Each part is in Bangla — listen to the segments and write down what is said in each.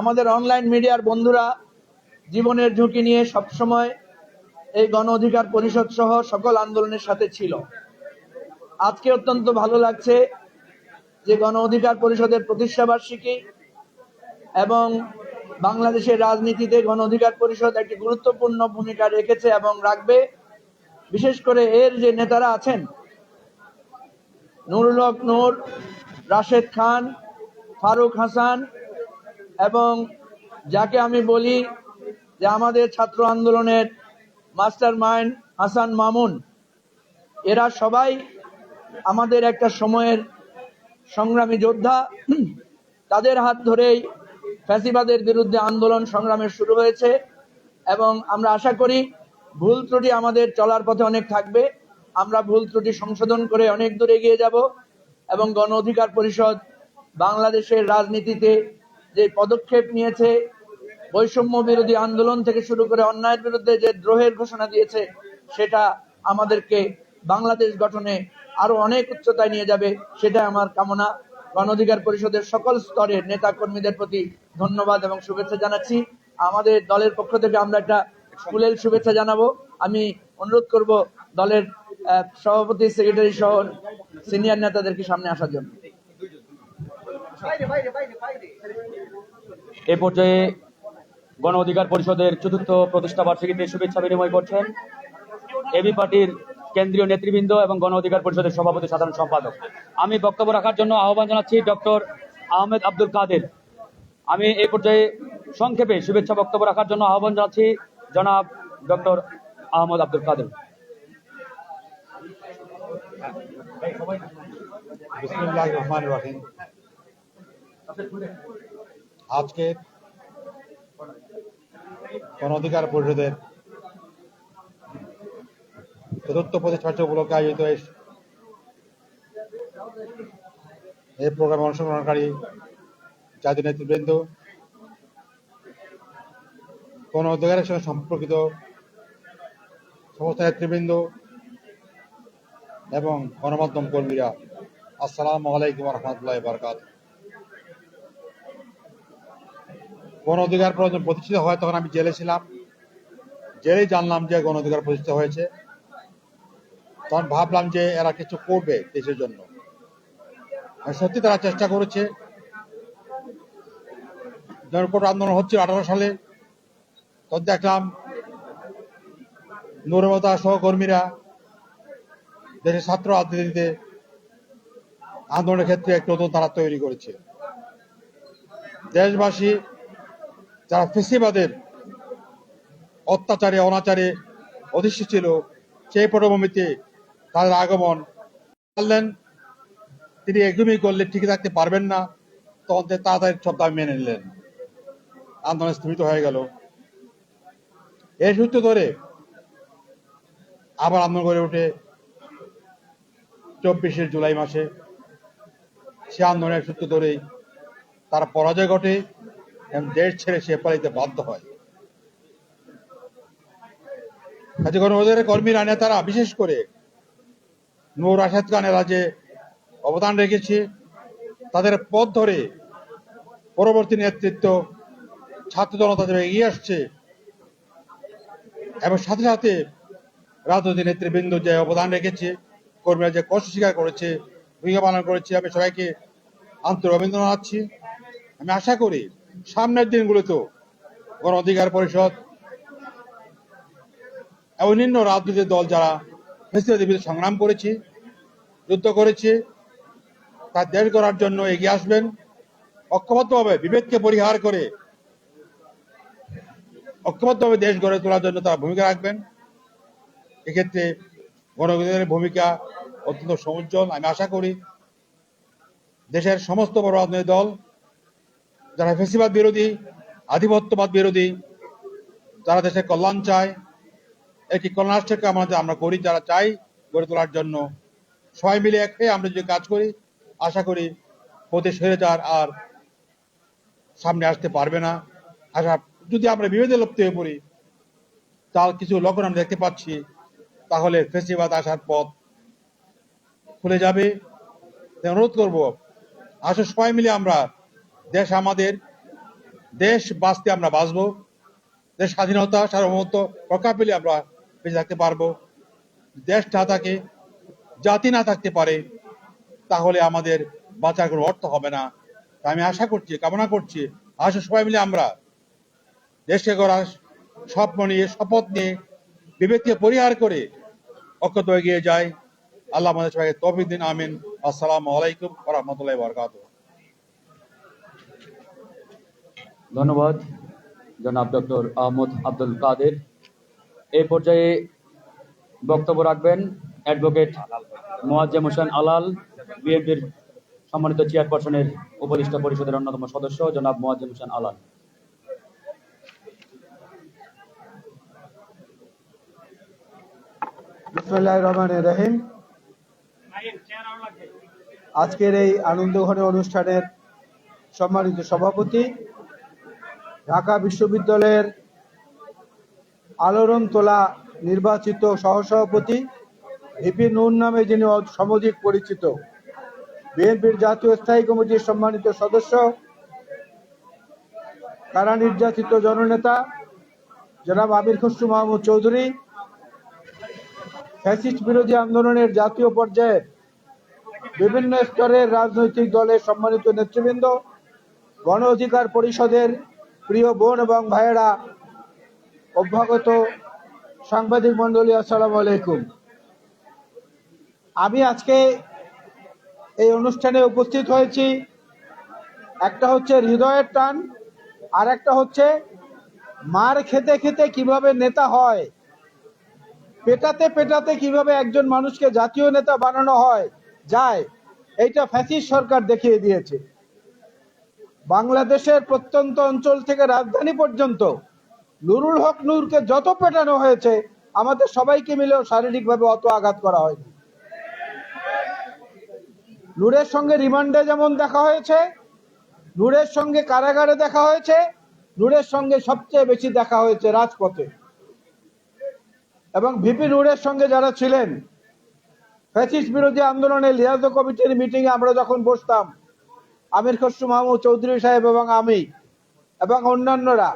আমাদের অনলাইন মিডিয়ার বন্ধুরা জীবনের ঝুঁকি নিয়ে সবসময় এই গণ অধিকার পরিষদ সহ সকল আন্দোলনের সাথে ছিল। আজকে অত্যন্ত ভালো লাগছে যে গণ অধিকার পরিষদের প্রতিষ্ঠা বার্ষিকী এবং বাংলাদেশের রাজনীতিতে গণ অধিকার পরিষদ একটি গুরুত্বপূর্ণ ভূমিকা রেখেছে এবং রাখবে। বিশেষ করে এর যে নেতারা আছেন, নুরুল হক, নূর, রাশেদ খান, ফারুক হাসান এবং যাকে আমি বলি যে আমাদের ছাত্র আন্দোলনের মাস্টার মাইন্ড হাসান মামুন, এরা সবাই আমাদের একটা সময়ের সংগ্রামী যোদ্ধা। তাদের হাত ধরেই ফ্যাসিবাদের বিরুদ্ধে আন্দোলন সংগ্রামের শুরু হয়েছে এবং আমরা আশা করি ভুল ত্রুটি আমাদের চলার পথে অনেক থাকবে। আমরা ভুল ত্রুটি সংশোধন করে অনেক দূর এগিয়ে যাব এবং গণ অধিকার পরিষদ বাংলাদেশের রাজনীতিতে যে পদক্ষেপ নিয়েছে, বৈষম্য বিরোধী আন্দোলন থেকে শুরু করে অন্যায়ের বিরুদ্ধে যে দ্রোহের ঘোষণা দিয়েছে, সেটা আমাদেরকে বাংলাদেশ গঠনে আরও অনেক উচ্চতায় নিয়ে যাবে সেটা আমার কামনা। গণ অধিকার পরিষদের সকল স্তরের নেতা কর্মীদের প্রতি ধন্যবাদ এবং শুভেচ্ছা জানাচ্ছি। আমাদের দলের পক্ষ থেকে আমরা একটা স্কুলের শুভেচ্ছা জানাব। আমি অনুরোধ করব দলের সভাপতি, সেক্রেটারি সহ সিনিয়র নেতাদেরকে সামনে আসার জন্য। এ পর্যায়ে গণ অধিকার পরিষদের চতুর্থ প্রতিষ্ঠা বার্ষিকীতে শুভেচ্ছা বিনিময় করছেন এবি পার্টির কেন্দ্রীয় নেতৃবৃন্দ এবং গণ অধিকার পরিষদের সভাপতি সাধারণ সম্পাদক। আমি বক্তব্য রাখার জন্য আহ্বান জানাচ্ছি ডক্টর আহমেদ আব্দুল কাদের। আমি এই পর্যায়ে সংক্ষেপে শুভেচ্ছা বক্তব্য রাখার জন্য আহ্বান জানাচ্ছি জনাব ডক্টর আহমদ আব্দুল কাদের। আজকে গণ অধিকার পরিষদের চতুর্থ প্রতিষ্ঠা উপলক্ষে আয়োজিত এই এই প্রোগ্রামে অংশগ্রহণকারী জাতীয় নেতৃবৃন্দ, গণ অধিকারের সঙ্গে সম্পর্কিত সমস্ত নেতৃবৃন্দ এবং গণমাধ্যম কর্মীরা, আসসালামু আলাইকুম রহমতুল্লাহ বরকাত গণ অধিকার প্রতিষ্ঠিত হয়, তখন আমি জেলে ছিলাম। জেলেই জানলাম যে গণ অধিকার প্রতিষ্ঠিত হয়েছে। তখন ভাবলাম যে এরা কিছু করবে দেশের জন্য। সত্যি তারা চেষ্টা করেছে। জনকোট আন্দোলন হচ্ছিল আঠারো সালে। তখন দেখলাম নুরমতা সহকর্মীরা দেশের ছাত্র রাজনীতিতে আন্দোলনের ক্ষেত্রে একটি নতুন ধারা তৈরি করেছে। দেশবাসী যারা ফেসিবাদের অত্যাচারে, অনাচারে অধিষ্ঠিত ছিল, সেই পটভূমিতে তাদের আগমন পারলেন। তিনি একদমই করলে টিকে থাকতে পারবেন না। তখন তাড়াতাড়ি সব দাবি মেনে নিলেন। আন্দোলন স্থগিত হয়ে গেল। এই সূত্র ধরে আবার আন্দোলন গড়ে ওঠে চব্বিশে জুলাই মাসে। সে আন্দোলনের সূত্র ধরেই তার পরাজয় ঘটে। এবং দেশ ছেড়ে সে পালিতে বাধ্য হয়? কাজে গণঅধিকারের কর্মীরা নেতারা, বিশেষ করে নূর রাশেদ খানেরা যে অবদান রেখেছে। তাদের পথ ধরে পরবর্তী নেতৃত্ব ছাত্র জনতা এগিয়ে আসছে এবং সাথে সাথে রাজনৈতিক নেতৃবৃন্দ যে অবদান রেখেছে, কর্মীরা যে কষ্ট স্বীকার করেছে, ভূমিকা পালন করেছে, আমি সবাইকে আন্তরিক অভিনন্দন জানাচ্ছি। আমি আশা করি সামনের দিনগুলোতেও গণ অধিকার পরিষদ এবং অন্যান্য রাজনৈতিক দল যারা ফেসিলিটির বিরুদ্ধে সংগ্রাম করেছে, যুদ্ধ করেছে তার দেশ করার জন্য এগিয়ে আসবেন। ঐক্যবদ্ধভাবে বিভেদকে পরিহার করে ঐক্যবদ্ধভাবে দেশ গড়ে তোলার জন্য তারা ভূমিকা রাখবেন। এক্ষেত্রে গণঅধিকারের ভূমিকা অত্যন্ত সমুজ্জ্বল, আমি আশা করি। দেশের সমস্ত বড় রাজনৈতিক দল যারা ফেসিবাদ বিরোধী, আধিপত্যবাদ বিরোধী, যারা দেশের কল্যাণ চায় একটি কল্যাণ আমাদের আমরা করি, যারা চাই গড়ে তোলার জন্য। সবাই মিলে এক হয়ে আমরা যদি কাজ করি, আশা করি প্রতি স্বৈরাচার আর সামনে আসতে পারবে না। আশা, যদি আমরা বিভেদে লপ্ত হয়ে পড়ি, তার কিছু লক্ষণ আমরা দেখতে পাচ্ছি, তাহলে ফেসিবাদ আসার পথ খুলে যাবে। অনুরোধ করব আসলে সবাই মিলে আমরা দেশ আমাদের, দেশ বাঁচতে আমরা বাঁচবো, দেশ স্বাধীনতা, সার্বভৌমত্ব রক্ষা পেলে আমরা বেঁচে থাকতে পারব। দেশ না থাকে, জাতি না থাকতে পারে, তাহলে আমাদের বাঁচার কোনো অর্থ হবে না। আমি আশা করছি, কামনা করছি, আসো সবাই মিলে আমরা দেশকে গড়ার স্বপ্ন নিয়ে, শপথ নিয়ে, বিবেককে পরিহার করে অক্ষত এগিয়ে যায় আল্লাহ আমাদের সবাইকে তৌফিক দিন, আমিন। আসসালামু আলাইকুম রাহমাতুল্লাহি বারাকাতুহু। ধন্যবাদ, জনাব ডক্টর আহমদ আব্দুল কাদের। এই পর্যায়ে বক্তব্য রাখবেন অ্যাডভোকেট মোয়াজ্জেম হোসেন আলাল, বিএনপির সম্মানিত চেয়ারপারসনের উপদেষ্টা পরিষদের অন্যতম সদস্য, জনাব মোয়াজ্জেম হোসেন আলাল। রহিম। আজকের এই আনন্দ আনন্দঘন অনুষ্ঠানের সম্মানিত সভাপতি ঢাকা বিশ্ববিদ্যালয়ের আলোড়ন তোলা নির্বাচিত সহসভাপতি ভিপি নুন নামে যিনি সমধিক পরিচিত। বিএনপির জাতীয় স্থায়ী কমিটির সম্মানিত সদস্য, কারা নির্যাতিত জননেতা, জনাব আমির খসরু মাহমুদ চৌধুরী, ফ্যাসিস্ট বিরোধী আন্দোলনের জাতীয় পর্যায়ে বিভিন্ন স্তরের রাজনৈতিক দলের সম্মানিত নেতৃবৃন্দ, গণ অধিকার পরিষদের প্রিয় বোন এবং ভাইয়েরা, অভ্যাগত সাংবাদিক মন্ডলী আসসালামু আলাইকুম। আমি আজকে এই অনুষ্ঠানে উপস্থিত হয়েছি। একটা হচ্ছে হৃদয়ের টান, আর একটা হচ্ছে মার খেতে খেতে কীভাবে নেতা হয়, পেটাতে পেটাতে কীভাবে একজন মানুষকে জাতীয় নেতা বানানো হয়, যায়, এইটা ফ্যাসিস সরকার দেখিয়ে দিয়েছে। বাংলাদেশের প্রত্যন্ত অঞ্চল থেকে রাজধানী পর্যন্ত নুরুল হক নূরকে যত পেটানো হয়েছে, আমাদের সবাইকে মিলেও শারীরিকভাবে অত আঘাত করা হয়নি। নূরের সঙ্গে রিমান্ডে যেমন দেখা হয়েছে, নূরের সঙ্গে কারাগারে দেখা হয়েছে, নূরের সঙ্গে সবচেয়ে বেশি দেখা হয়েছে রাজপথে। এবং ভিপি নুরের সঙ্গে যারা ছিলেন, ফ্যাসিস্ট বিরোধী আন্দোলনে লিয়াজ কমিটির মিটিংয়ে আমরা যখন বসতাম আমির খসরু মাহমুদ চৌধুরী সাহেব এবং আমি এবং অন্যান্যরা।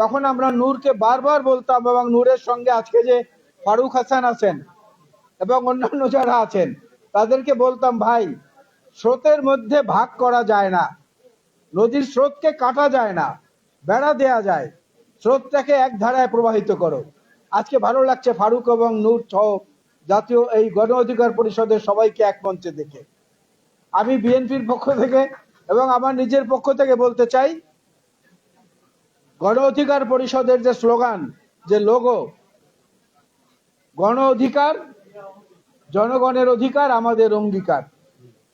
তখন আমরা নূরকে বারবার বলতাম এবং নূরের সঙ্গে আজকে যে ফারুক হাসান আছেন এবং অন্যান্য যারা আছেন, তাদেরকে বলতাম, ভাই, স্রোতের মধ্যে ভাগ করা যায় না। নদীর স্রোতকে কাটা যায় না, বেড়া দেয়া যায়। স্রোতটাকে এক ধারায় প্রবাহিত করো। আজকে ভালো লাগছে ফারুক এবং নূর সহ জাতীয় এই গণ অধিকার পরিষদের সবাইকে এক মঞ্চে দেখে। আমি বিএনপির পক্ষ থেকে এবং আমার নিজের পক্ষ থেকে বলতে চাই, গণ অধিকার পরিষদের যে স্লোগান, যে লোগো, গণ অধিকার, জনগণের অধিকার, আমাদের অঙ্গীকার।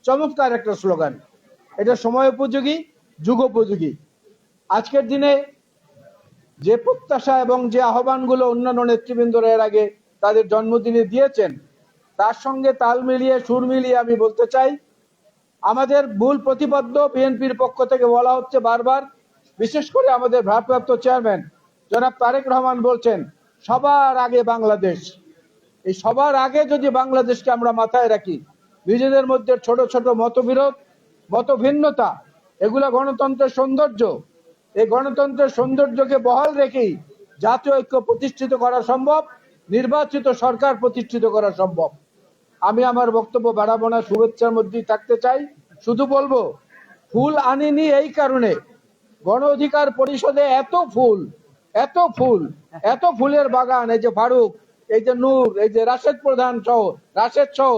চমৎকার একটা স্লোগান। এটা সময় উপযোগী যুগোপযোগী আজকের দিনে যে প্রত্যাশা এবং যে আহ্বানগুলো অন্যান্য নেতৃবৃন্দরা এর আগে তাদের জন্মদিনে দিয়েছেন, তার সঙ্গে তাল মিলিয়ে, সুর মিলিয়ে আমি বলতে চাই আমাদের মূল প্রতিপাদ্য বিএনপির পক্ষ থেকে বলা হচ্ছে বারবার, বিশেষ করে আমাদের ভারপ্রাপ্ত চেয়ারম্যান জনাব তারেক রহমান বলছেন, সবার আগে বাংলাদেশ। এই সবার আগে যদি বাংলাদেশকে আমরা মাথায় রাখি, নিজেদের মধ্যে ছোট ছোট মতবিরোধ মত ভিন্নতা এগুলা গণতন্ত্রের সৌন্দর্য, এই গণতন্ত্রের সৌন্দর্যকে বহাল রেখেই জাতীয় ঐক্য প্রতিষ্ঠিত করা সম্ভব, নির্বাচিত সরকার প্রতিষ্ঠিত করা সম্ভব। আমি আমার বক্তব্য বাড়াবো না, শুভেচ্ছার মধ্যেই থাকতে চাই। শুধু বলব, ফুল আনিনি এই কারণে। গণ অধিকার পরিষদে এত ফুল এত ফুল, এত ফুলের বাগান, এই যে ফারুক, এই যে নূর, এই যে রাশেদ প্রধান সহ, রাশেদ সহ,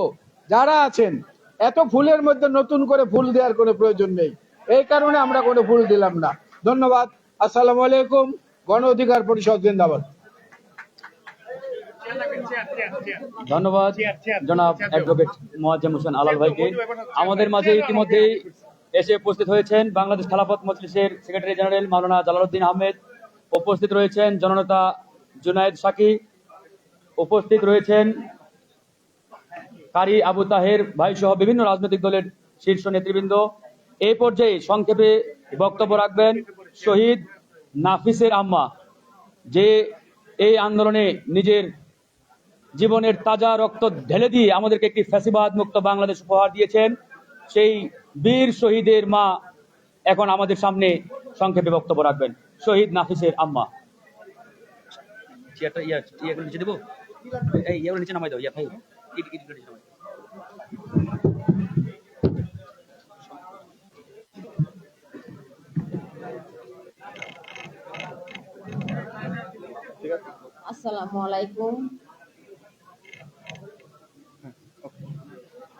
যারা আছেন, এত ফুলের মধ্যে নতুন করে ফুল দেওয়ার কোনো প্রয়োজন নেই। এই কারণে আমরা কোনো ফুল দিলাম না। ধন্যবাদ। আসসালামু আলাইকুম। গণ অধিকার পরিষদ, জিন্দাবাদ। ধন্যবাদ, জনাব অ্যাডভোকেট মোয়াজ্জেম হোসেন আলাল ভাইকে। আমাদের মাঝে ইতিমধ্যেই এসে উপস্থিত হয়েছেন বাংলাদেশ খেলাফত মজলিসের সেক্রেটারি জেনারেল মাওলানা জালালউদ্দিন আহমেদ। উপস্থিত রয়েছেন জননেতা জুনায়েদ সাকি। উপস্থিত রয়েছেন কারি আবু তাহের ভাই সহ বিভিন্ন রাজনৈতিক দলের শীর্ষ নেতৃবৃন্দ। এই পর্যায়ে সংক্ষেপে বক্তব্য রাখবেন শহীদ নাফিসের আম্মা, যে এই আন্দোলনে নিজের জীবনের তাজা রক্ত ঢেলে দিয়ে আমাদেরকে একটি ফ্যাসিবাদ মুক্ত বাংলাদেশ উপহার দিয়েছেন সেই বীর শহীদের মা এখন আমাদের সামনে সংক্ষেপে বক্তব্য রাখবেন শহীদ নাফিসের আম্মা চেয়ারটা ইয়া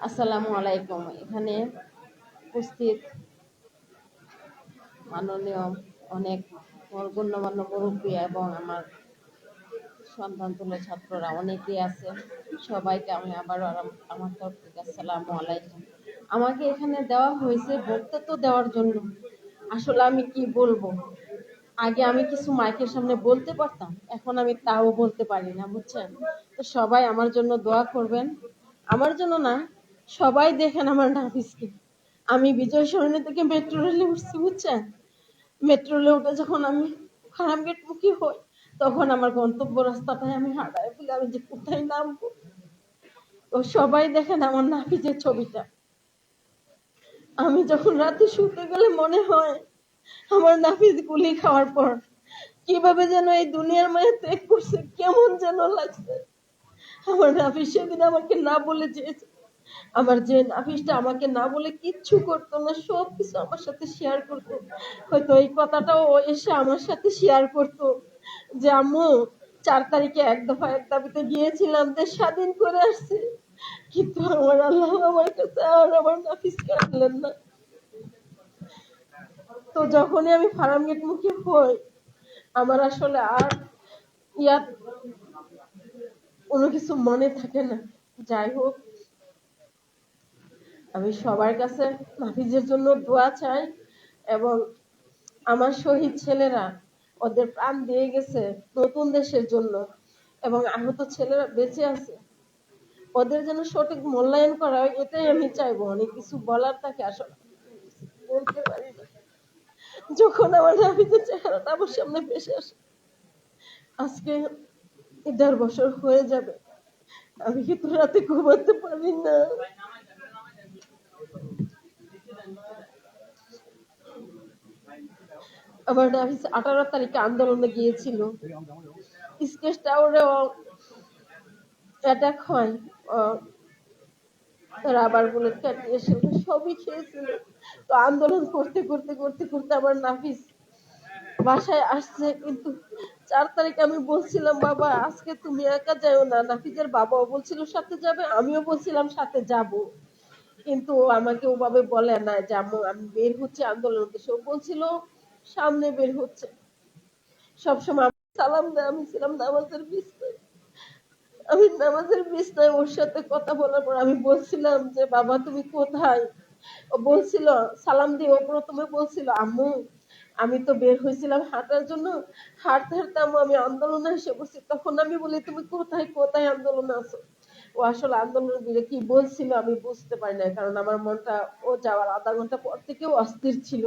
আসসালামু আলাইকুম। এখানে উপস্থিত মাননীয় অনেক গণ্যমান্য মুরব্বী এবং আমার সন্তান তুলে ছাত্ররা অনেকেই আছে। সবাইকে আমি আবারও আমার তরফ থেকে আসসালামু আলাইকুম। আমাকে এখানে দেওয়া হয়েছে বক্তব্য দেওয়ার জন্য। আসলে আমি কি বলব? আগে আমি কিছু মাইকের সামনে বলতে পারতাম, এখন আমি তাও বলতে পারি না, বুঝছেন? তো সবাই আমার জন্য দোয়া করবেন। আমার জন্য না সবাই দেখেন আমার নাফিসকে আমি বিজয় সরণি থেকে মেট্রো রেলে উঠছি, বুঝছেন? মেট্রো রেলে উঠে যখন আমি খারাপ গেট মুখী হই, তখন আমার গন্তব্য রাস্তাটায় আমি হারাই ফেলি আমি যে কোথায় নামবো? তো সবাই দেখেন আমার নাফিজের ছবিটা। আমি যখন রাতে শুতে গেলে মনে হয় আমার নাফিস গুলি খাওয়ার পর কীভাবে যেন এই দুনিয়ার মায়ে ত্যাগ করছে, কেমন যেন লাগছে। আমার নাফিস সেদিন আমাকে না বলে চেয়েছে আমার যে নাফিসটা আমাকে না বলে কিচ্ছু করতো না, সব কিছু আমার সাথে শেয়ার করতো। হয়তো এই কথাটাও এসে আমার সাথে শেয়ার করতো যে, আম্মু, চার তারিখে এক দফা এক দাবিতে গিয়েছিলাম, দেশ স্বাধীন করে আসছে। কিন্তু আমার আল্লাহ আমার কাছে আর আমার নাফিসকে আনলেন না। তো যখনই আমি ফার্ম গেট মুখে হই, আমার আসলে আর ইয়ার কোনো কিছু মনে থাকে না। যাই হোক আমি সবার কাছে নাফিজের জন্য দোয়া চাই এবং আমার শহীদ ছেলেরা ওদের প্রাণ দিয়ে গেছে নতুন দেশের জন্য এবং আহত ছেলেরা বেঁচে আছে। ওদের যেন সঠিক মূল্যায়ন করা হয়, এটাই আমি চাইব। অনেক কিছু বলার থাকে, আসলে যখন আমার নাফিজের চেহারাটা আমার সামনে ভেসে আসে, আজকে দেড় বছর হয়ে যাবে, আমি কিন্তু রাতে ঘুমাতে পারি না। আঠারো তারিখে আন্দোলনে গিয়েছিল। স্কেচ অ্যাটাক হয় রাবার বুলেট কাটিয়ে সেটা সবই খেয়েছিল। তো আন্দোলন করতে করতে করতে করতে আমার নাফিস বাসায় আসছে, কিন্তু চার তারিখে আমি বলছিলাম, বাবা, আজকে তুমি একা যাও না। নাফিজের বাবাও বলছিল, সাথে যাবে? আমিও বলছিলাম, সাথে যাব। কিন্তু আমাকে ওভাবে বলে না যে আমি বের হচ্ছে আন্দোলন উদ্দেশ্যে। বলছিল সামনে বের হচ্ছে। সবসময় আমি সালাম দেয়, আমি ছিলাম নামাজের বিছনায় আমি নামাজের বিছনায় ওর সাথে কথা বলার পর আমি বলছিলাম যে, বাবা, তুমি কোথায়? ও বলছিল, সালাম দিয়ে ও প্রথমে বলছিল, আম্মু, আমি তো বের হয়েছিলাম হাঁটার জন্য। হাঁটতে হাঁটতে আম্মু, আমি আন্দোলনে এসে বসছি তখন আমি বলি, তুমি কোথায়? কোথায় আন্দোলনে আছো? ও আসলে আন্দোলনের দিকে কি বলছিল আমি বুঝতে পারি না কারণ আমার মনটা ও যাওয়ার আধা ঘণ্টা পর থেকেও অস্থির ছিল।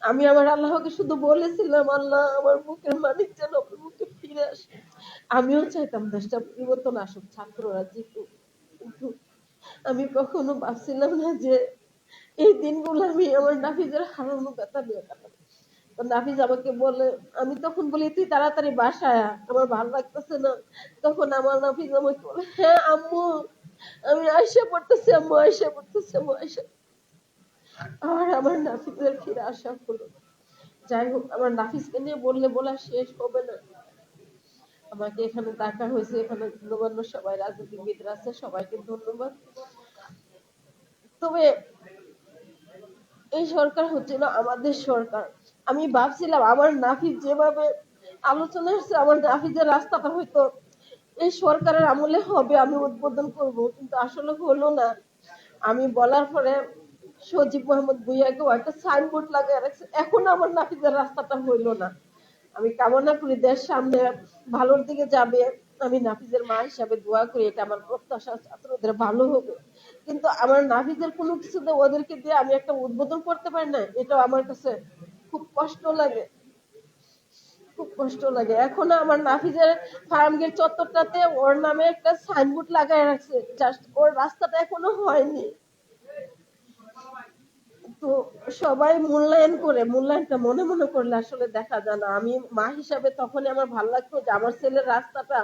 আমি আমার আল্লাহকে শুধু বলেছিলাম, আল্লাহ আমার বুকের মালিক যেন আমার ফিরে আসে। আমিও চাইতাম দেশটা পরিবর্তন আসুক, ছাত্ররা জিতুক আমি কখনো ভাবছিলাম না যে এই দিনগুলো আমি আমার নাফিজের হারানো ব্যথা নিয়ে কাটাবো। নাফিজ আমাকে বলে, আমি তখন বলি, তুই তাড়াতাড়ি বাসায় আমার ভালো লাগতেছে না। তখন আমার নাফিজ আমাকে বলে হ্যাঁ আম্মু, আমি আয়সা পড়তেছি, আম্মু, আয়সা পড়তেছি, আম্মু, আয়সা আর আমার নাফিসের ফিরে আসা হলো যাই হোক, আমার নাফিসকে নিয়ে বললে বলা শেষ হবে না। আমাকে এখানে ডাকা হয়েছে, এখানে গণ্যমান্য সবাই রাজনীতিবিদরা আছে, সবাইকে ধন্যবাদ। তবে এই সরকার হচ্ছিল আমাদের সরকার। আমি ভাবছিলাম আমার নাফিস যেভাবে আলোচনা হচ্ছে আমার নাফিজের রাস্তাটা হয়তো এই সরকারের আমলে হবে, আমি উদ্বোধন করব। কিন্তু আসলে হলো না। আমি বলার পরে সজীব মোহাম্মদ ভুইয়াকেও একটা সাইনবোর্ড লাগিয়ে রাখছে। এখন আমার নাফিজের রাস্তাটা হইল না। আমি কামনা করি দেশ সামনে ভালোর দিকে যাবে। আমি নাফিজের মা হিসাবে দোয়া করি, এটা আমার প্রত্যাশা ছাত্রদের ভালো হবে কিন্তু আমার নাফিজের কোনো কিছুতে ওদেরকে দিয়ে আমি একটা উদ্বোধন করতে পারি না, এটাও আমার কাছে খুব কষ্ট লাগে। খুব কষ্ট লাগে। এখনও আমার নাফিজের ফার্ম গেট চত্বরটাতে ওর নামে একটা সাইনবোর্ড লাগায় রাখছে। জাস্ট ওর রাস্তাটা এখনও হয়নি। তো সবাই মূল্যায়ন করে মূল্যায়নটা মনে মনে করলে আসলে দেখা যায় না। আমি মা হিসাবে তখনই আমার ভালো লাগতো যে আমার ছেলের রাস্তাটা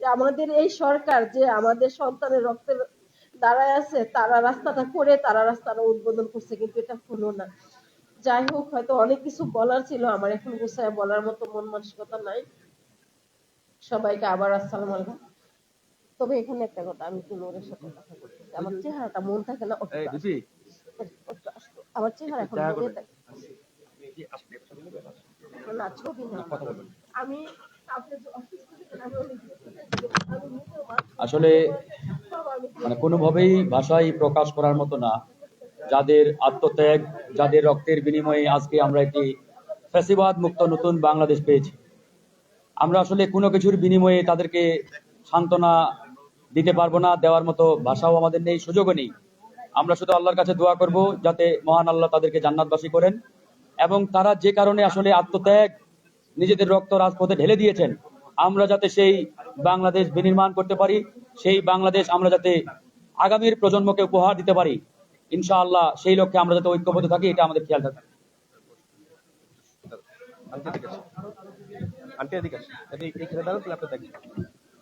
যে আমাদের এই সরকার যে আমাদের সন্তানের রক্তের দাঁড়ায় আছে তারা রাস্তাটা করে তারা রাস্তাটা উদ্বোধন করছে কিন্তু এটা হলো না। যাই হোক হয়তো অনেক কিছু বলার ছিল আমার এখন গুছায় বলার মতো মন মানসিকতা নাই। সবাইকে আবার আসসালামু আলাইকুম। তবে এখানে একটা কথা আমি একটু নোরের সাথে কথা বলতেছি আমার চেহারাটা মন থাকে না আমার চেহারা এখন দেখা মনে থাকে না ছবি না। আমি। আসলে মানে কোনোভাবেই ভাষায় প্রকাশ করার মতো না। যাদের আত্মত্যাগ যাদের রক্তের বিনিময়ে আজকে আমরা একটি ফ্যাসিবাদ মুক্ত নতুন বাংলাদেশ পেয়েছি। আমরা আসলে কোনো কিছুর বিনিময়ে তাদেরকে সান্ত্বনা দিতে পারব না দেওয়ার মতো ভাষাও আমাদের নেই সুযোগও নেই। আমরা শুধু আল্লাহর কাছে দোয়া করব যাতে মহান আল্লাহ তাদেরকে জান্নাতবাসী করেন। এবং তারা যে কারণে আসলে আত্মত্যাগ, নিজেদের রক্ত রাজপথে ঢেলে দিয়েছেন, আমরা যাতে সেই বাংলাদেশ বিনির্মাণ করতে পারি, সেই বাংলাদেশ আমরা যাতে আগামীর প্রজন্মকে উপহার দিতে পারি। ইনশাআল্লাহ সেই লক্ষ্যে আমরা যাতে ঐক্যবদ্ধ থাকি, এটা আমাদের খেয়াল দেখবেন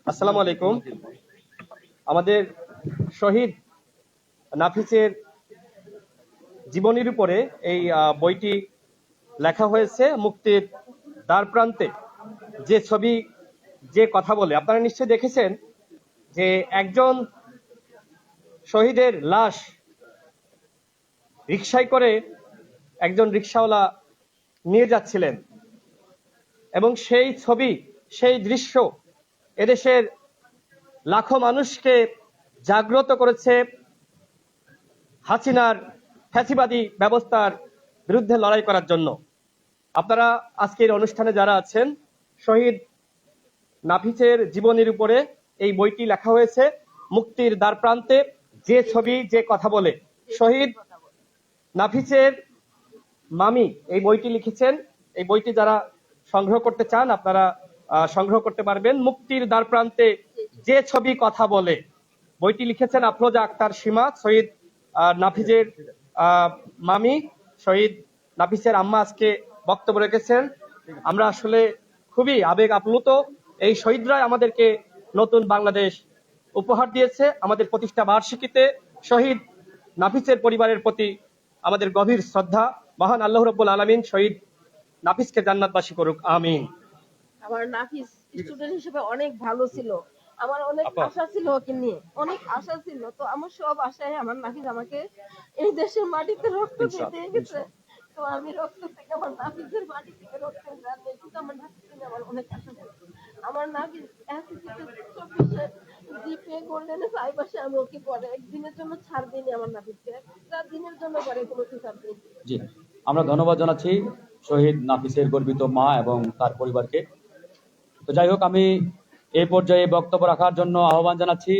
আসসালামু আলাইকুম। আমাদের শহীদ নাফিসের জীবনীর উপরে এই বইটি লেখা হয়েছে মুক্তির দ্বার প্রান্তে। যে ছবি, যে কথা বলে। আপনারা নিশ্চয়ই দেখেছেন যে একজন শহীদের লাশ রিক্সায় করে একজন রিক্সাওয়ালা নিয়ে যাচ্ছিলেন। এবং সেই ছবি, সেই দৃশ্য এদেশের লাখো মানুষকে জাগ্রত করেছে। হাসিনার ফ্যাসিবাদী ব্যবস্থার বিরুদ্ধে লড়াই করার জন্য। আপনারা আজকের অনুষ্ঠানে যারা আছেন, শহীদ নাফিসের জীবনের উপরে এই বইটি লেখা হয়েছে। মুক্তির দ্বার প্রান্তে যে ছবি, যে কথা বলে। শহীদ নাফিসের মামি এই বইটি লিখেছেন। এই বইটি যারা সংগ্রহ করতে চান, আপনারা সংগ্রহ করতে পারবেন। মুক্তির দ্বার প্রান্তে যে ছবি, কথা বলে। বইটি লিখেছেন আফরোজা আক্তার সীমা, শহীদ নাফিজের মামি শহীদ নাফিসের আম্মা আজকে বক্তব্য রেখেছেন। আমরা আসলে খুবই আবেগ আপ্লুত। এই শহীদরাই আমাদেরকে নতুন বাংলাদেশ উপহার দিয়েছে আমাদের প্রতিষ্ঠা বার্ষিকীতে। শহীদ নাফিসের পরিবারের প্রতি আমাদের গভীর শ্রদ্ধা। মহান আল্লাহ রব্বুল আলমিন শহীদ নাফিসকে জান্নাতবাসী করুক, আমিন। আমার নাফিস স্টুডেন্ট হিসেবে অনেক ভালো ছিল। আমার অনেক আশা ছিল ওকে নিয়ে। অনেক আশা ছিল। তো আমার সব আশায় আমার নাফিস আমাকে এই দেশের মাটিতে রক্ত দিয়ে দিয়ে গেছে। তো আমি রক্ত থেকে আমার নাফিসের মাটি থেকে রক্তের গান নিয়ে কিন্তু আমার আমার অনেক আশা ছিল। আমার চব্বিশে জিপে গোল্ডেনে আমি ওকে পরে একদিনের জন্য ছাড় দিইনি আমার নাফিসকে। একটা দিনের জন্য পরে কোনো কিছু ছাড় দিইনি। জি। আমরা ধন্যবাদ জানাচ্ছি শহীদ নাফিসের গর্বিত মা এবং তার পরিবারকে। তো যাই হোক আমি এই পর্যায়ে বক্তব্য রাখার জন্য আহ্বান জানাচ্ছি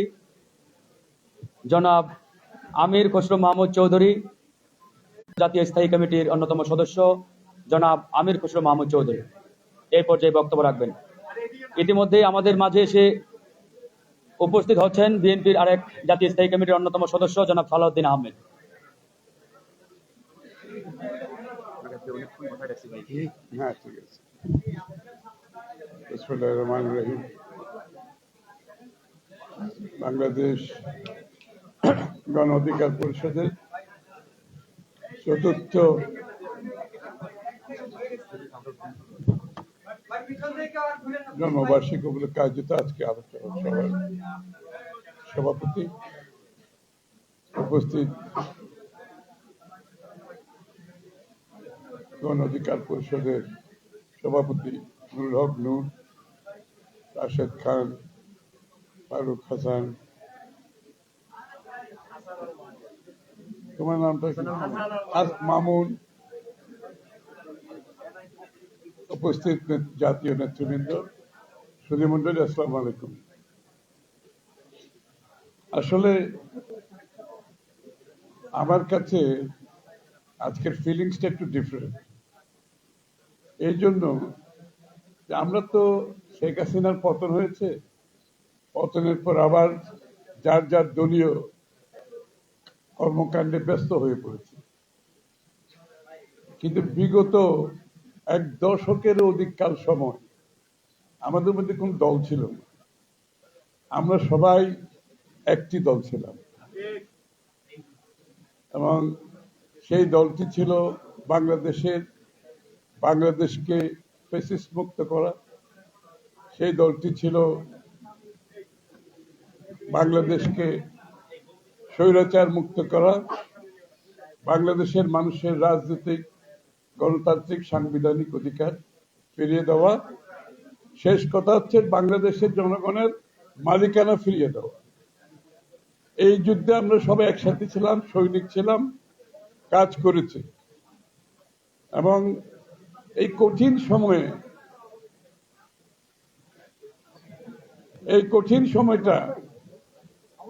জনাব আমির খসরু মাহমুদ চৌধুরী, জাতীয় স্থায়ী কমিটির অন্যতম সদস্য জনাব আমির খসরু মাহমুদ চৌধুরী। এই পর্যায়ে বক্তব্য রাখবেন। ইতিমধ্যে আমাদের মাঝে এসে উপস্থিত হচ্ছেন বিএনপির আরেক জাতীয় স্থায়ী কমিটির অন্যতম সদস্য জনাব সালাউদ্দিন আহমেদ। হ্যাঁ ঠিক আছে। রহিম। বাংলাদেশ গণ অধিকার পরিষদের চতুর্থ জন্মবার্ষিকী উপলক্ষে আয়োজিত আজকে আলোচনা সভার সভাপতি উপস্থিত গণ অধিকার পরিষদের সভাপতি নুরুল হক নূর, রাশেদ খান ফারুক হাসান। তোমার নামটা কি? মামুন। উপস্থিত জাতীয় নেতৃবৃন্দ। সুধীমন্ডলী আসসালামু আলাইকুম। আসলে আমার কাছে আজকের ফিলিংসটা একটু ডিফারেন্ট এই জন্য আমরা তো শেখ হাসিনার পতন হয়েছে পতনের পর আবার যার যার দলীয় কর্মকাণ্ডে ব্যস্ত হয়ে পড়েছে। কিন্তু বিগত এক দশকের অধিককাল সময় আমাদের মধ্যে কোন দল ছিল না। আমরা সবাই একটি দল ছিলাম। এবং সেই দলটি ছিল বাংলাদেশের, বাংলাদেশকে মুক্ত করা। সেই দলটি ছিল বাংলাদেশকে স্বৈরাচার মুক্ত করা, বাংলাদেশের মানুষের রাজনৈতিক, গণতান্ত্রিক, সাংবিধানিক অধিকার ফিরিয়ে দেওয়া। শেষ কথা হচ্ছে বাংলাদেশের জনগণের মালিকানা ফিরিয়ে দেওয়া। এই যুদ্ধে আমরা সবাই একসাথে ছিলাম, সৈনিক ছিলাম, কাজ করেছি। এবং এই কঠিন সময়ে, এই কঠিন সময়টা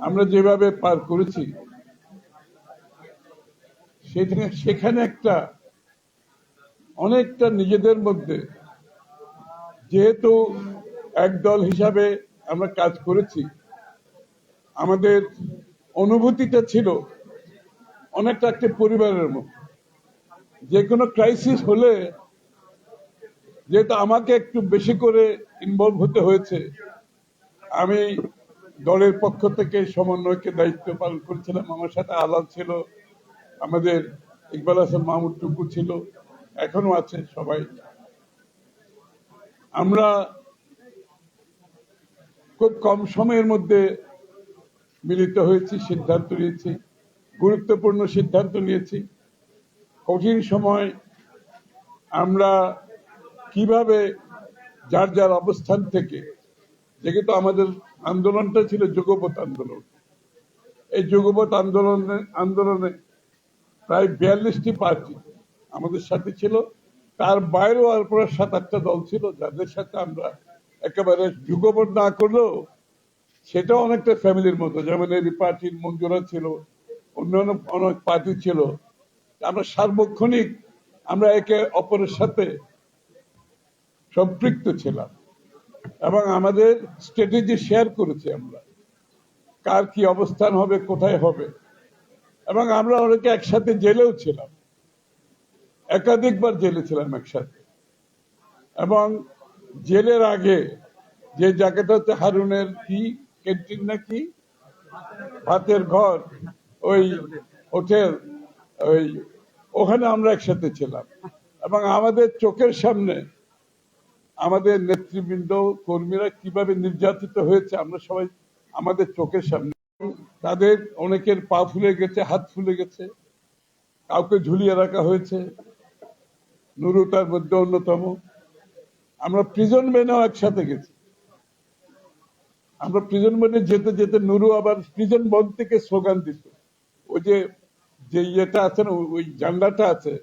আমরা যেভাবে পার করেছি, সেখানে সেখানে একটা অনেকটা নিজেদের মধ্যে যেহেতু এক দল হিসাবে আমরা কাজ করেছি, আমাদের অনুভূতিটা ছিল অনেকটা একটা পরিবারের মতো। যে কোনো ক্রাইসিস হলে যেহেতু আমাকে একটু বেশি করে ইনভলভ হতে হয়েছে, আমি দলের পক্ষ থেকে সমন্বয়কে দায়িত্ব পালন করেছিলাম। আমার সাথে আলাদ ছিল, আমাদের ইকবাল হাসান মাহমুদ টুকু ছিল, এখনও আছে সবাই। আমরা খুব কম সময়ের মধ্যে মিলিত হয়েছি, সিদ্ধান্ত নিয়েছি, গুরুত্বপূর্ণ সিদ্ধান্ত নিয়েছি। কঠিন সময় আমরা কীভাবে যার যার অবস্থান থেকে, যেহেতু আমাদের আন্দোলনটা ছিল যুগপথ আন্দোলন। এই যুগপথ আন্দোলনে আন্দোলনে প্রায় বিয়াল্লিশটি পার্টি আমাদের সাথে ছিল। তার বাইরেও আর প্রায় সাত আটটা দল ছিল, যাদের সাথে আমরা একেবারে যুগপথ না করলেও সেটাও অনেকটা ফ্যামিলির মতো। যেমন এই পার্টির মঞ্জুরা ছিল, অন্যান্য অনেক পার্টি ছিল। আমরা সার্বক্ষণিক আমরা একে অপরের সাথে সম্পৃক্ত ছিলাম। এবং আমাদের স্ট্র্যাটেজি শেয়ার করেছি আমরা। কার কি অবস্থান হবে, কোথায় হবে? এবং আমরা অনেকে একসাথে জেলেও ছিলাম। একাধিকবার জেলে ছিলাম একসাথে। এবং জেলের আগে যে জায়গাটা হচ্ছে হারুনের কি ক্যান্টিন নাকি ভাতের ঘর, ওই হোটেল, ওই, ওখানে আমরা একসাথে ছিলাম। এবং আমাদের চোখের সামনে আমাদের নেতৃবৃন্দ, কর্মীরা কীভাবে নির্যাতিত হয়েছে আমরা সবাই আমাদের চোখের সামনে। তাদের অনেকের পা ফুলে গেছে, হাত ফুলে গেছে, কাউকে ঝুলিয়ে রাখা হয়েছে। নুরু তার মধ্যে অন্যতম। আমরা প্রিজন মেনেও একসাথে গেছি। আমরা প্রিজন মেনে যেতে যেতে নুরু আবার প্রিজন বন থেকে স্লোগান দিত। ওই যে যে ইয়েটা আছে না, ওই জানলাটা আছে,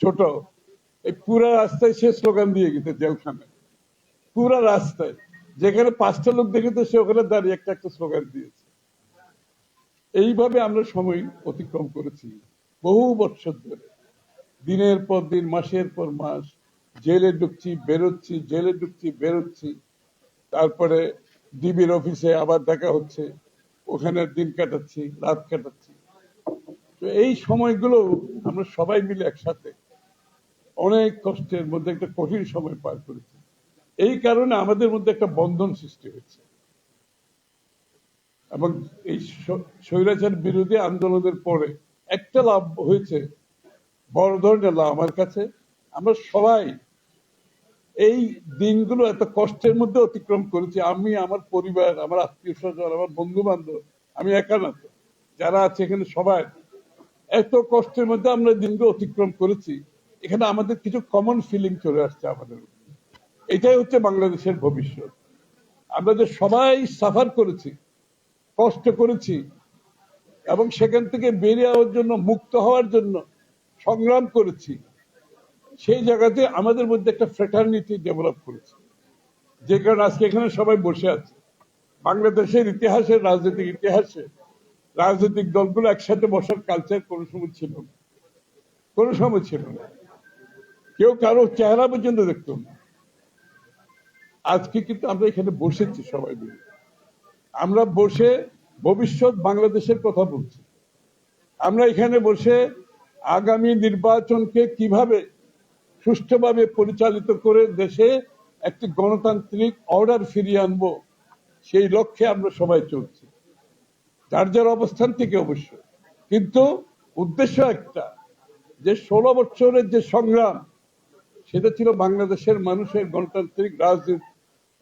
ছোট এই পুরা রাস্তায় সে স্লোগান দিয়ে গেছে জেলখানায়। পুরা রাস্তায়। যেখানে পাঁচটা লোক দেখেছে, সে ওখানে দাঁড়িয়ে একটা একটা স্লোগান দিয়েছে। এইভাবে আমরা সময় অতিক্রম করেছি বহু বছর ধরে। দিনের পর দিন, মাসের পর মাস, জেলে ঢুকছি, বেরোচ্ছি, জেলে ঢুকছি, বেরোচ্ছি। তারপরে ডিবির অফিসে আবার দেখা হচ্ছে, ওখানে দিন কাটাচ্ছি, রাত কাটাচ্ছি। তো এই সময়গুলো আমরা সবাই মিলে একসাথে অনেক কষ্টের মধ্যে একটা কঠিন সময় পার করেছি। এই কারণে আমাদের মধ্যে একটা বন্ধন সৃষ্টি হয়েছে। এবং এই স্বৈরাচার বিরোধী আন্দোলনের পরে একটা লাভ হয়েছে, বড় ধরনের লাভ আমার কাছে। আমরা সবাই এই দিনগুলো এত কষ্টের মধ্যে অতিক্রম করেছি। আমি, আমার পরিবার, আমার আত্মীয় স্বজন আমার বন্ধু বান্ধব আমি একা না যারা আছে এখানে সবাই। এত কষ্টের মধ্যে আমরা দিনগুলো অতিক্রম করেছি। এখানে আমাদের কিছু কমন ফিলিং চলে আসছে আমাদের এটাই হচ্ছে বাংলাদেশের ভবিষ্যৎ। আমরা যে সবাই সাফার করেছি, কষ্ট করেছি, এবং সেখান থেকে বেরিয়ে যাওয়ার জন্য, মুক্ত হওয়ার জন্য সংগ্রাম করেছি, সেই জায়গাতে আমাদের মধ্যে একটা ফ্রেটার্নিটি ডেভেলপ করেছে। যে কারণে আজকে এখানে সবাই বসে আছে। বাংলাদেশের ইতিহাসে রাজনৈতিক ইতিহাসে রাজনৈতিক দলগুলো একসাথে বসার কালচার কোনো সময় ছিল না। কোনো সময় ছিল না। কেউ কারও চেহারা পর্যন্ত দেখতো না। আজকে কিন্তু আমরা এখানে বসেছি সবাই মিলে। আমরা বসে ভবিষ্যৎ বাংলাদেশের কথা বলছি। আমরা এখানে বসে আগামী নির্বাচনকে কীভাবে সুষ্ঠুভাবে পরিচালিত করে দেশে একটি গণতান্ত্রিক অর্ডার ফিরিয়ে আনব, সেই লক্ষ্যে আমরা সবাই চলছি। যার যার অবস্থান থেকে অবশ্য। কিন্তু উদ্দেশ্য একটা, যে ষোলো বছরের যে সংগ্রাম সেটা ছিল বাংলাদেশের মানুষের গণতান্ত্রিক, রাজনীতি,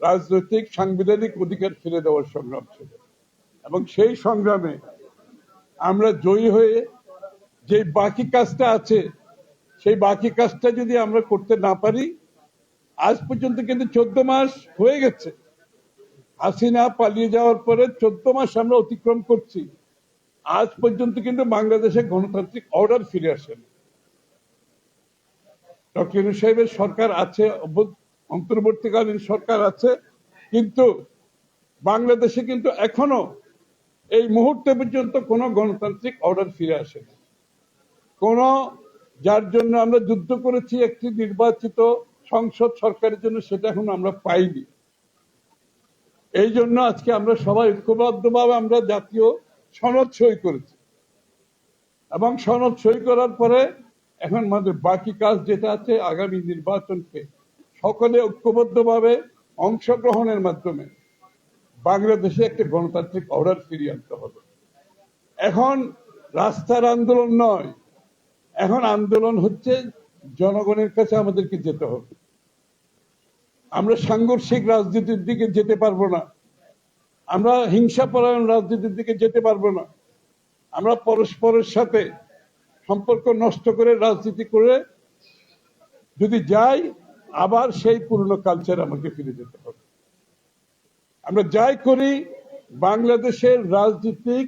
রাজনৈতিক, সাংবিধানিক অধিকার ফিরে দেওয়ার সংগ্রাম ছিল। এবং সেই সংগ্রামে আমরা জয়ী হয়ে যে বাকি কাজটা আছে, সেই বাকি কাজটা যদি আমরা করতে না পারি, আজ পর্যন্ত কিন্তু চোদ্দ মাস হয়ে গেছে। হাসিনা পালিয়ে যাওয়ার পরে চোদ্দ মাস আমরা অতিক্রম করছি। আজ পর্যন্ত কিন্তু বাংলাদেশে গণতান্ত্রিক অর্ডার ফিরে আসেনি। ডক্টর ইউনূস সাহেবের সরকার আছে অন্তর্বর্তীকালীন সরকার আছে, কিন্তু বাংলাদেশে কিন্তু এখনও এই মুহূর্তে পর্যন্ত কোনো গণতান্ত্রিক অর্ডার ফিরে আসেনি। কোন, যার জন্য আমরা যুদ্ধ করেছি, একটি নির্বাচিত সংসদ সরকারের জন্য সেটা এখন আমরা পাইনি। এই জন্য আজকে আমরা সবাই ঐক্যবদ্ধভাবে আমরা জাতীয় সনদ সই করেছি। এবং সনদ সই করার পরে এখন আমাদের বাকি কাজ যেটা আছে আগামী নির্বাচনকে সকলে ঐক্যবদ্ধভাবে অংশগ্রহণের মাধ্যমে বাংলাদেশে একটা গণতান্ত্রিক অর্ডার ফিরিয়ে আনতে হবে। এখন রাস্তার আন্দোলন নয়, এখন আন্দোলন হচ্ছে জনগণের কাছে আমাদেরকে যেতে হবে। আমরা সাংঘর্ষিক রাজনীতির দিকে যেতে পারব না, আমরা হিংসাপরায়ণ রাজনীতির দিকে যেতে পারব না, আমরা পরস্পরের সাথে সম্পর্ক নষ্ট করে, রাজনীতি করে যদি যাই, আবার সেই পুরনো কালচার আমাকে ফিরে যেতে হবে। আমরা যাই করি, বাংলাদেশের রাজনীতিক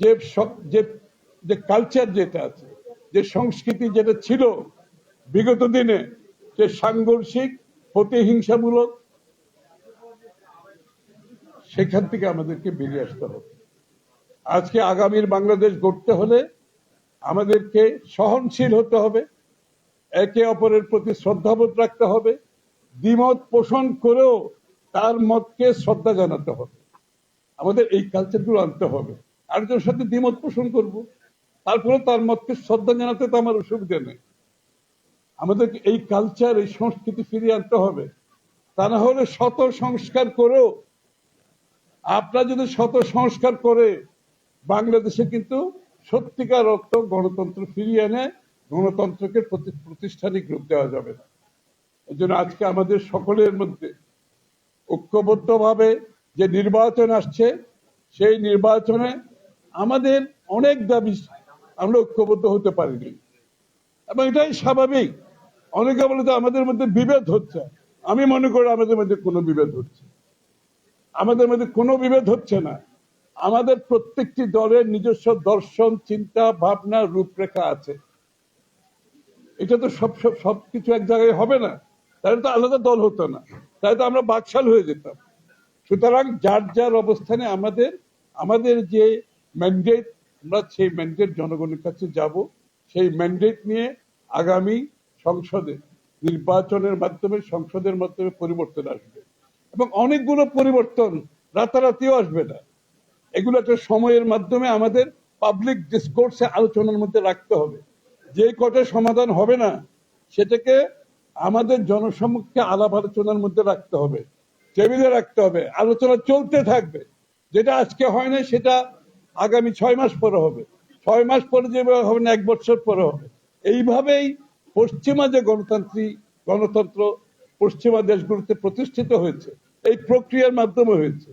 যে যে যে কালচার যেটা আছে, যে সংস্কৃতি যেটা ছিল বিগত দিনে, যে সাংঘর্ষিক, প্রতিহিংসামূলক, সেখান থেকে আমাদেরকে বেরিয়ে আসতে হবে। আজকে আগামীর বাংলাদেশ গড়তে হলে আমাদেরকে সহনশীল হতে হবে, একে অপরের প্রতি শ্রদ্ধাবোধ রাখতে হবে, দ্বিমত পোষণ করেও তার মতকে শ্রদ্ধা জানাতে হবে। আমাদের এই কালচারগুলো আনতে হবে। আরেকজনের সাথে দ্বিমত পোষণ করব তারপরে তার মতকে শ্রদ্ধা জানাতে তো আমার অসুবিধা নেই। আমাদের এই কালচার এই সংস্কৃতি ফিরিয়ে আনতে হবে। তা না হলে শত সংস্কার করেও, আপনারা যদি শত সংস্কার করে, বাংলাদেশে কিন্তু সত্যিকার অর্থ গণতন্ত্র ফিরিয়ে এনে গণতন্ত্রকে প্রতি- প্রতিষ্ঠানিক রূপ দেওয়া যাবে না। এই জন্য আজকে আমাদের সকলের মধ্যে ঐক্যবদ্ধভাবে যে নির্বাচন আসছে, সেই নির্বাচনে আমাদের অনেক দাবি আমরা ঐক্যবদ্ধ হতে পারিনি। এবং এটাই স্বাভাবিক। অনেকে বলে যে আমাদের মধ্যে বিভেদ হচ্ছে। আমি মনে করি আমাদের মধ্যে কোনো বিভেদ হচ্ছে আমাদের মধ্যে কোনো বিভেদ হচ্ছে না। আমাদের প্রত্যেকটি দলের নিজস্ব দর্শন, চিন্তা, ভাবনা, রূপরেখা আছে। এটা তো সব সব সবকিছু এক জায়গায় হবে না। তাহলে তো আলাদা দল হতো না। তাহলে তো আমরা বাকশাল হয়ে যেতাম। সুতরাং যার যার অবস্থানে আমাদের আমাদের যে ম্যান্ডেট আমরা সেই ম্যান্ডেট জনগণের কাছে যাব, সেই ম্যান্ডেট নিয়ে আগামী সংসদে, নির্বাচনের মাধ্যমে, সংসদের মাধ্যমে পরিবর্তন আসবে। এবং অনেকগুলো পরিবর্তন রাতারাতিও আসবে না। এগুলো একটা সময়ের মাধ্যমে আমাদের পাবলিক ডিসকোর্সে আলোচনার মধ্যে রাখতে হবে। যে কটা সমাধান হবে না, সেটাকে আমাদের জনসমক্ষে আলাপ আলোচনার মধ্যে রাখতে হবে, টেবিলে রাখতে হবে, আলোচনা চলতে থাকবে। যেটা আজকে হয় না, সেটা আগামী ছয় মাস পরে হবে। ছয় মাস পরে যেভাবে হবে না, এক বছর পরে হবে। এইভাবেই পশ্চিমা যে গণতান্ত্রিক গণতন্ত্র পশ্চিমা দেশগুলোতে প্রতিষ্ঠিত হয়েছে, এই প্রক্রিয়ার মাধ্যমে হয়েছে।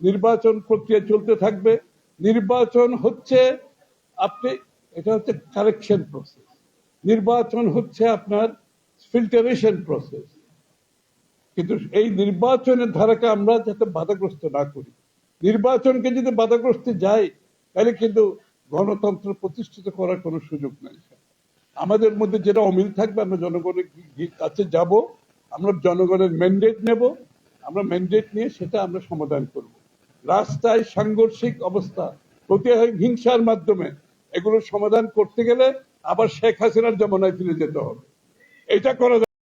নির্বাচন প্রক্রিয়া চলতে থাকবে। নির্বাচন হচ্ছে আপনি, এটা হচ্ছে কারেকশন প্রসেস নির্বাচন হচ্ছে আপনার ফিল্টারেশন প্রসেস কিন্তু এই নির্বাচনের ধারাকে আমরা যাতে বাধাগ্রস্ত না করি। নির্বাচনকে যদি বাধাগ্রস্ত যাই, তাহলে কিন্তু গণতন্ত্র প্রতিষ্ঠিত করার কোনো সুযোগ নেই। আমাদের মধ্যে যেটা অমিল থাকবে, আমরা জনগণের কাছে যাব? আমরা জনগণের ম্যান্ডেট নেব। আমরা ম্যান্ডেট নিয়ে সেটা আমরা সমাধান করব। রাস্তায় সাংঘর্ষিক অবস্থা। হিংসার মাধ্যমে এগুলো সমাধান করতে গেলে আবার শেখ হাসিনার জমানায় ফিরে যেতে হবে। এটা করা